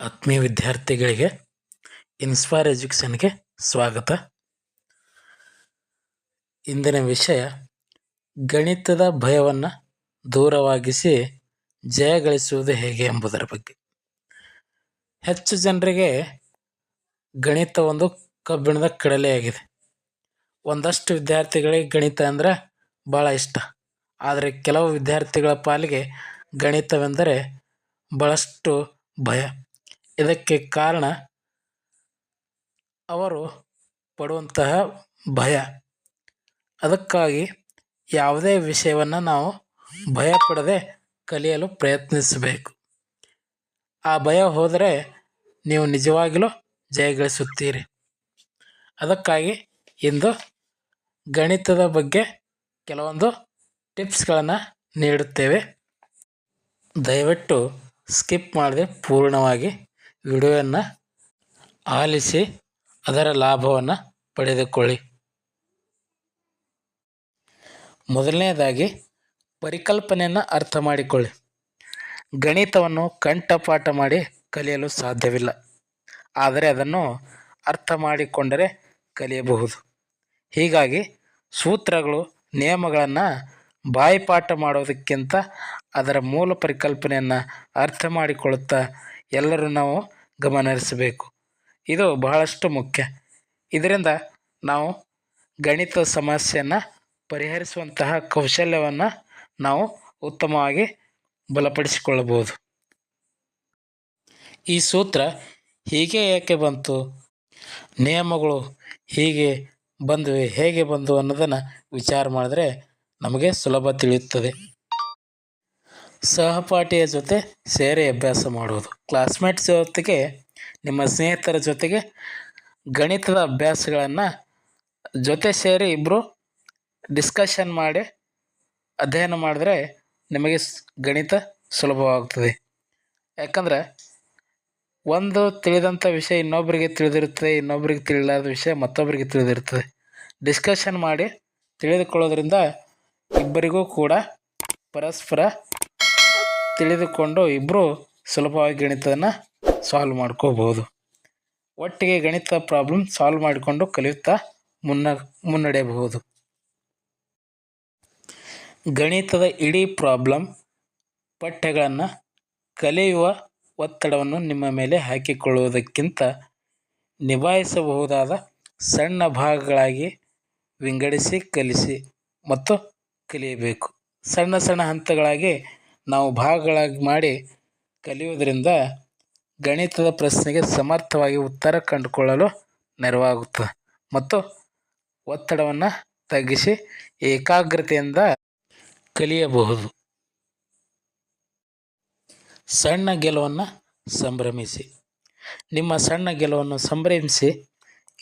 ಆತ್ಮೀಯ ವಿದ್ಯಾರ್ಥಿಗಳಿಗೆ ಇನ್ಸ್ಪೈರ್ ಎಜುಕೇಷನ್ಗೆ ಸ್ವಾಗತ. ಇಂದಿನ ವಿಷಯ, ಗಣಿತದ ಭಯವನ್ನು ದೂರವಾಗಿಸಿ ಜಯಗಳಿಸುವುದು ಹೇಗೆ ಎಂಬುದರ ಬಗ್ಗೆ. ಹೆಚ್ಚು ಜನರಿಗೆ ಗಣಿತ ಒಂದು ಕಬ್ಬಿಣದ ಕಡಲೆಯಾಗಿದೆ ಒಂದಷ್ಟು ವಿದ್ಯಾರ್ಥಿಗಳಿಗೆ ಗಣಿತ ಅಂದರೆ ಭಾಳ ಇಷ್ಟ. ಆದರೆ ಕೆಲವು ವಿದ್ಯಾರ್ಥಿಗಳ ಪಾಲಿಗೆ ಗಣಿತವೆಂದರೆ ಭಾಳಷ್ಟು ಭಯ. ಇದಕ್ಕೆ ಕಾರಣ ಅವರು ಪಡುವಂತಹ ಭಯ. ಅದಕ್ಕಾಗಿ ಯಾವುದೇ ವಿಷಯವನ್ನು ನಾವು ಭಯ ಪಡದೆ ಕಲಿಯಲು ಪ್ರಯತ್ನಿಸಬೇಕು. ಆ ಭಯ ಹೋದರೆ ನೀವು ನಿಜವಾಗಿಯೂ ಜಯಗಳಿಸುತ್ತೀರಿ. ಅದಕ್ಕಾಗಿ ಇಂದು ಗಣಿತದ ಬಗ್ಗೆ ಕೆಲವೊಂದು ಟಿಪ್ಸ್ಗಳನ್ನು ನೀಡುತ್ತೇವೆ. ದಯವಿಟ್ಟು ಸ್ಕಿಪ್ ಮಾಡದೆ ಪೂರ್ಣವಾಗಿ ವಿಡಿಯೋವನ್ನು ಆಲಿಸಿ ಅದರ ಲಾಭವನ್ನು ಪಡೆದುಕೊಳ್ಳಿ. ಮೊದಲನೇದಾಗಿ ಪರಿಕಲ್ಪನೆಯನ್ನು ಅರ್ಥ ಮಾಡಿಕೊಳ್ಳಿ. ಗಣಿತವನ್ನು ಕಂಠಪಾಠ ಮಾಡಿ ಕಲಿಯಲು ಸಾಧ್ಯವಿಲ್ಲ. ಆದರೆ ಅದನ್ನು ಅರ್ಥ ಮಾಡಿಕೊಂಡರೆ ಕಲಿಯಬಹುದು. ಹೀಗಾಗಿ ಸೂತ್ರಗಳು, ನಿಯಮಗಳನ್ನು ಬಾಯಿಪಾಠ ಮಾಡೋದಕ್ಕಿಂತ ಅದರ ಮೂಲ ಪರಿಕಲ್ಪನೆಯನ್ನು ಅರ್ಥ ಮಾಡಿಕೊಳ್ಳುತ್ತಾ ಎಲ್ಲರೂ ನಾವು ಗಮನಹರಿಸಬೇಕು ಇದು ಬಹಳಷ್ಟು ಮುಖ್ಯ. ಇದರಿಂದ ನಾವು ಗಣಿತ ಸಮಸ್ಯೆಯನ್ನು ಪರಿಹರಿಸುವಂತಹ ಕೌಶಲ್ಯವನ್ನು ನಾವು ಉತ್ತಮವಾಗಿ ಬಲಪಡಿಸಿಕೊಳ್ಳಬಹುದು. ಈ ಸೂತ್ರ ಹೀಗೆ ಏಕೆ ಬಂತು? ನಿಯಮಗಳು ಹೀಗೆ ಬಂದಿವೆ, ಹೇಗೆ ಬಂದು ಅನ್ನೋದನ್ನು ವಿಚಾರ ಮಾಡಿದ್ರೆ ನಮಗೆ ಸುಲಭ ತಿಳಿಯುತ್ತದೆ. ಸಹಪಾಠಿಯ ಜೊತೆ ಸೇರಿ ಅಭ್ಯಾಸ ಮಾಡುವುದು. ಕ್ಲಾಸ್ಮೇಟ್ಸ್ ಜೊತೆಗೆ, ನಿಮ್ಮ ಸ್ನೇಹಿತರ ಜೊತೆಗೆ ಗಣಿತದ ಅಭ್ಯಾಸಗಳನ್ನು ಜೊತೆ ಸೇರಿ ಇಬ್ಬರು ಡಿಸ್ಕಷನ್ ಮಾಡಿ, ಅಧ್ಯಯನ ಮಾಡಿದ್ರೆ ನಿಮಗೆ ಗಣಿತ ಸುಲಭವಾಗ್ತದೆ. ಯಾಕಂದ್ರೆ ಒಂದು ತಿಳಿದಂಥ ವಿಷಯ ಇನ್ನೊಬ್ಬರಿಗೆ ತಿಳಿದಿರುತ್ತದೆ ಇನ್ನೊಬ್ಬರಿಗೆ ತಿಳಿಲಾರದ ವಿಷಯ ಮತ್ತೊಬ್ಬರಿಗೆ ತಿಳಿದಿರ್ತದೆ ಡಿಸ್ಕಷನ್ ಮಾಡಿ ತಿಳಿದುಕೊಳ್ಳೋದ್ರಿಂದ ಇಬ್ಬರಿಗೂ ಕೂಡ ಪರಸ್ಪರ ತಿಳಿದುಕೊಂಡು ಇಬ್ಬರು ಸುಲಭವಾಗಿ ಗಣಿತವನ್ನು ಸಾಲ್ವ್ ಮಾಡ್ಕೋಬೋದು ಒಟ್ಟಿಗೆ ಗಣಿತ ಪ್ರಾಬ್ಲಮ್ ಸಾಲ್ವ್ ಮಾಡಿಕೊಂಡು ಕಲಿಯುತ್ತಾ ಮುನ್ನ, ಮುನ್ನಡೆಯಬಹುದು. ಗಣಿತದ ಇಡೀ ಪ್ರಾಬ್ಲಮ್ ಪಠ್ಯಗಳನ್ನು ಕಲಿಯುವ ಒತ್ತಡವನ್ನು ನಿಮ್ಮ ಮೇಲೆ ಹಾಕಿಕೊಳ್ಳುವುದಕ್ಕಿಂತ ನಿಭಾಯಿಸಬಹುದಾದ ಸಣ್ಣ ಭಾಗಗಳಾಗಿ ವಿಂಗಡಿಸಿ, ಕಲಿಸಿ ಮತ್ತು ಕಲಿಯಬೇಕು. ಸಣ್ಣ ಸಣ್ಣ ಹಂತಗಳಾಗಿ ನಾವು ಭಾಗಗಳಾಗಿ ಮಾಡಿ ಕಲಿಯುವುದರಿಂದ ಗಣಿತದ ಪ್ರಶ್ನೆಗೆ ಸಮರ್ಥವಾಗಿ ಉತ್ತರ ಕಂಡುಕೊಳ್ಳಲು ನೆರವಾಗುತ್ತದೆ. ಮತ್ತು ಒತ್ತಡವನ್ನು ತಗ್ಗಿಸಿ ಏಕಾಗ್ರತೆಯಿಂದ ಕಲಿಯಬಹುದು. ಸಣ್ಣ ಗೆಲುವನ್ನು ಸಂಭ್ರಮಿಸಿ. ನಿಮ್ಮ ಸಣ್ಣ ಗೆಲುವನ್ನು ಸಂಭ್ರಮಿಸಿ,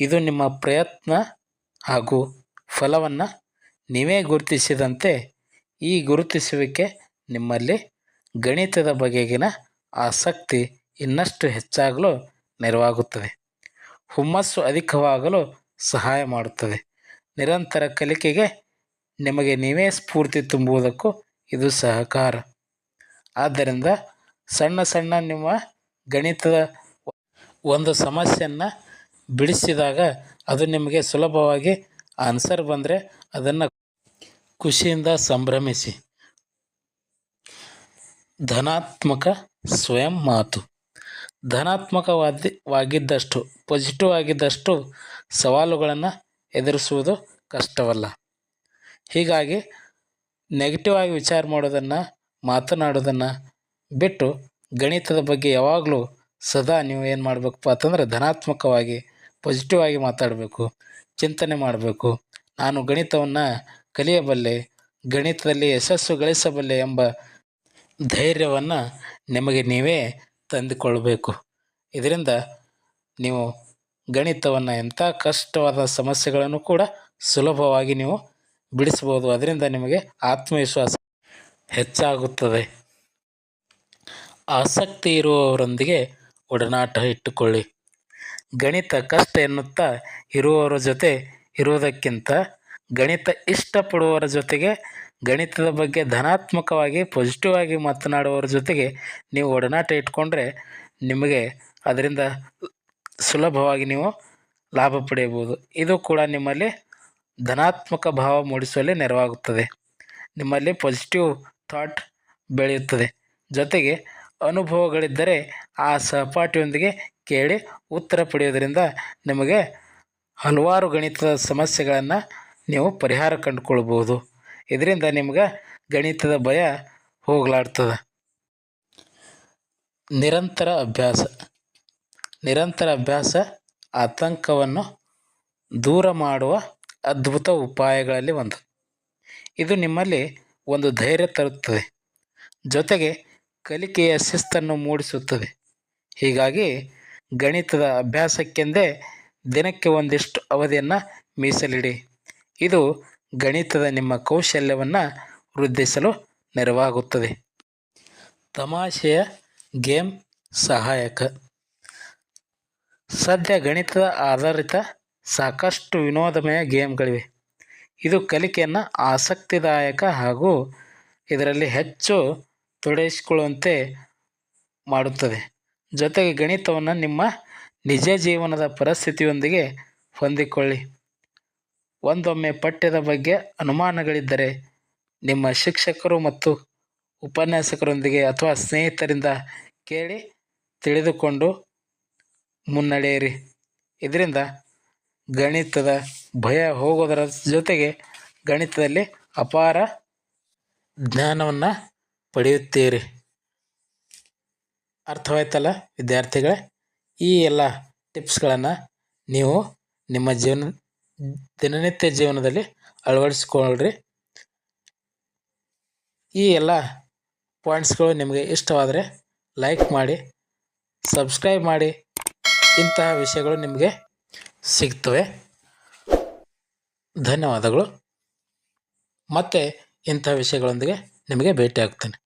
ಇದು ನಿಮ್ಮ ಪ್ರಯತ್ನ ಹಾಗೂ ಫಲವನ್ನು ನೀವೇ ಗುರುತಿಸಿದಂತೆ ಈ ಗುರುತಿಸುವಿಕೆ ನಿಮ್ಮಲ್ಲಿ ಗಣಿತದ ಬಗೆಗಿನ ಆಸಕ್ತಿ ಇನ್ನಷ್ಟು ಹೆಚ್ಚಾಗಲು ನೆರವಾಗುತ್ತದೆ. ಹುಮ್ಮಸ್ಸು ಅಧಿಕವಾಗಲು ಸಹಾಯ ಮಾಡುತ್ತದೆ. ನಿರಂತರ ಕಲಿಕೆಗೆ ನಿಮಗೆ ನೀವೇ ಸ್ಫೂರ್ತಿ ತುಂಬುವುದಕ್ಕೂ ಇದು ಸಹಕಾರ. ಆದ್ದರಿಂದ ಸಣ್ಣ ಸಣ್ಣ ನಿಮ್ಮ ಗಣಿತದ ಒಂದು ಸಮಸ್ಯೆಯನ್ನು ಬಿಡಿಸಿದಾಗ ಅದು ನಿಮಗೆ ಸುಲಭವಾಗಿ ಆನ್ಸರ್ ಬಂದರೆ ಅದನ್ನು ಖುಷಿಯಿಂದ ಸಂಭ್ರಮಿಸಿ. ಧನಾತ್ಮಕ ಸ್ವಯಂ ಮಾತು. ಧನಾತ್ಮಕವಾದಿ ವಾಗಿದ್ದಷ್ಟು ಪಾಸಿಟಿವ್ ಆಗಿದ್ದಷ್ಟು ಸವಾಲುಗಳನ್ನು ಎದುರಿಸುವುದು ಕಷ್ಟವಲ್ಲ. ಹೀಗಾಗಿ ನೆಗೆಟಿವ್ ಆಗಿ ವಿಚಾರ ಮಾಡೋದನ್ನು, ಮಾತನಾಡೋದನ್ನು ಬಿಟ್ಟು ಗಣಿತದ ಬಗ್ಗೆ ಯಾವಾಗಲೂ ಸದಾ ನೀವು ಏನು ಮಾಡಬೇಕಪ್ಪ ಅಂತಂದ್ರೆ ಧನಾತ್ಮಕವಾಗಿ ಪಾಸಿಟಿವ್ ಆಗಿ ಮಾತಾಡಬೇಕು, ಚಿಂತನೆ ಮಾಡಬೇಕು. ನಾನು ಗಣಿತವನ್ನು ಕಲಿಯಬಲ್ಲೆ, ಗಣಿತದಲ್ಲಿ ಯಶಸ್ಸು ಗಳಿಸಬಲ್ಲೆ ಎಂಬ ಧೈರ್ಯವನ್ನು ನಿಮಗೆ ನೀವೇ ತಂದುಕೊಳ್ಬೇಕು. ಇದರಿಂದ ನೀವು ಗಣಿತವನ್ನು ಎಂಥ ಕಷ್ಟವಾದ ಸಮಸ್ಯೆಗಳನ್ನು ಕೂಡ ಸುಲಭವಾಗಿ ನೀವು ಬಿಡಿಸ್ಬೋದು ಅದರಿಂದ ನಿಮಗೆ ಆತ್ಮವಿಶ್ವಾಸ ಹೆಚ್ಚಾಗುತ್ತದೆ. ಆಸಕ್ತಿ ಇರುವವರೊಂದಿಗೆ ಒಡನಾಟ ಇಟ್ಟುಕೊಳ್ಳಿ. ಗಣಿತ ಕಷ್ಟ ಎನ್ನುತ್ತಾ ಇರುವವರ ಜೊತೆ ಇರುವುದಕ್ಕಿಂತ ಗಣಿತ ಇಷ್ಟಪಡುವವರ ಜೊತೆಗೆ ಗಣಿತದ ಬಗ್ಗೆ ಧನಾತ್ಮಕವಾಗಿ ಪಾಸಿಟಿವ್ ಆಗಿ ಮಾತನಾಡುವವರ ಜೊತೆಗೆ ನೀವು ಒಡನಾಟ ಇಟ್ಕೊಂಡ್ರೆ ನಿಮಗೆ ಅದರಿಂದ ಸುಲಭವಾಗಿ ನೀವು ಲಾಭ ಪಡೆಯಬಹುದು. ಇದು ಕೂಡ ನಿಮ್ಮಲ್ಲಿ ಧನಾತ್ಮಕ ಭಾವ ಮೂಡಿಸುವಲ್ಲಿ ನೆರವಾಗುತ್ತದೆ. ನಿಮ್ಮಲ್ಲಿ ಪಾಸಿಟಿವ್ ಥಾಟ್ ಬೆಳೆಯುತ್ತದೆ. ಜೊತೆಗೆ ಅನುಭವಗಳಿದ್ದರೆ ಆ ಸಹಪಾಠಿಯೊಂದಿಗೆ ಕೇಳಿ ಉತ್ತರ ಪಡೆಯೋದರಿಂದ ನಿಮಗೆ ಹಲವಾರು ಗಣಿತದ ಸಮಸ್ಯೆಗಳನ್ನು ನೀವು ಪರಿಹಾರ ಕಂಡುಕೊಳ್ಬೋದು ಇದರಿಂದ ನಿಮ್ಗೆ ಗಣಿತದ ಭಯ ಹೋಗ್ಲಾಡ್ತದೆ. ನಿರಂತರ ಅಭ್ಯಾಸ. ನಿರಂತರ ಅಭ್ಯಾಸ ಆತಂಕವನ್ನು ದೂರ ಮಾಡುವ ಅದ್ಭುತ ಉಪಾಯಗಳಲ್ಲಿ ಒಂದು. ಇದು ನಿಮ್ಮಲ್ಲಿ ಒಂದು ಧೈರ್ಯ ತರುತ್ತದೆ. ಜೊತೆಗೆ ಕಲಿಕೆಯ ಶಿಸ್ತನ್ನು ಮೂಡಿಸುತ್ತದೆ. ಹೀಗಾಗಿ ಗಣಿತದ ಅಭ್ಯಾಸಕ್ಕೆಂದೇ ದಿನಕ್ಕೆ ಒಂದಿಷ್ಟು ಅವಧಿಯನ್ನು ಮೀಸಲಿಡಿ. ಇದು ಗಣಿತದ ನಿಮ್ಮ ಕೌಶಲ್ಯವನ್ನು ವೃದ್ಧಿಸಲು ನೆರವಾಗುತ್ತದೆ. ತಮಾಷೆಯ ಗೇಮ್ ಸಹಾಯಕ. ಸದ್ಯ ಗಣಿತದ ಆಧಾರಿತ ಸಾಕಷ್ಟು ವಿನೋದಮಯ ಗೇಮ್ಗಳಿವೆ. ಇದು ಕಲಿಕೆಯನ್ನು ಆಸಕ್ತಿದಾಯಕ ಹಾಗೂ ಇದರಲ್ಲಿ ಹೆಚ್ಚು ತೊಡಗಿಸಿಕೊಳ್ಳುವಂತೆ ಮಾಡುತ್ತದೆ. ಜೊತೆಗೆ ಗಣಿತವನ್ನು ನಿಮ್ಮ ನಿಜ ಜೀವನದ ಪರಿಸ್ಥಿತಿಯೊಂದಿಗೆ ಹೊಂದಿಕೊಳ್ಳಿ. ಒಂದೊಮ್ಮೆ ಪಠ್ಯದ ಬಗ್ಗೆ ಅನುಮಾನಗಳಿದ್ದರೆ ನಿಮ್ಮ ಶಿಕ್ಷಕರು ಮತ್ತು ಉಪನ್ಯಾಸಕರೊಂದಿಗೆ ಅಥವಾ ಸ್ನೇಹಿತರಿಂದ ಕೇಳಿ ತಿಳಿದುಕೊಂಡು ಮುನ್ನಡೆಯಿರಿ. ಇದರಿಂದ ಗಣಿತದ ಭಯ ಹೋಗೋದರ ಜೊತೆಗೆ ಗಣಿತದಲ್ಲಿ ಅಪಾರ ಜ್ಞಾನವನ್ನು ಪಡೆಯುತ್ತೀರಿ. ಅರ್ಥವಾಯ್ತಲ್ಲ ವಿದ್ಯಾರ್ಥಿಗಳೇ? ಈ ಎಲ್ಲ ಟಿಪ್ಸ್ಗಳನ್ನು ನೀವು ನಿಮ್ಮ ಜೀವನ ದಿನನಿತ್ಯ ಜೀವನದಲ್ಲಿ ಅಳವಡಿಸ್ಕೊಳ್ರಿ ಈ ಎಲ್ಲ ಪಾಯಿಂಟ್ಸ್ಗಳು ನಿಮಗೆ ಇಷ್ಟವಾದರೆ ಲೈಕ್ ಮಾಡಿ ಸಬ್ಸ್ಕ್ರೈಬ್ ಮಾಡಿ, ಇಂತಹ ವಿಷಯಗಳು ನಿಮಗೆ ಸಿಗ್ತವೆ. ಧನ್ಯವಾದಗಳು. ಮತ್ತೆ ಇಂಥ ವಿಷಯಗಳೊಂದಿಗೆ ನಿಮಗೆ ಭೇಟಿ ಆಗ್ತೇನೆ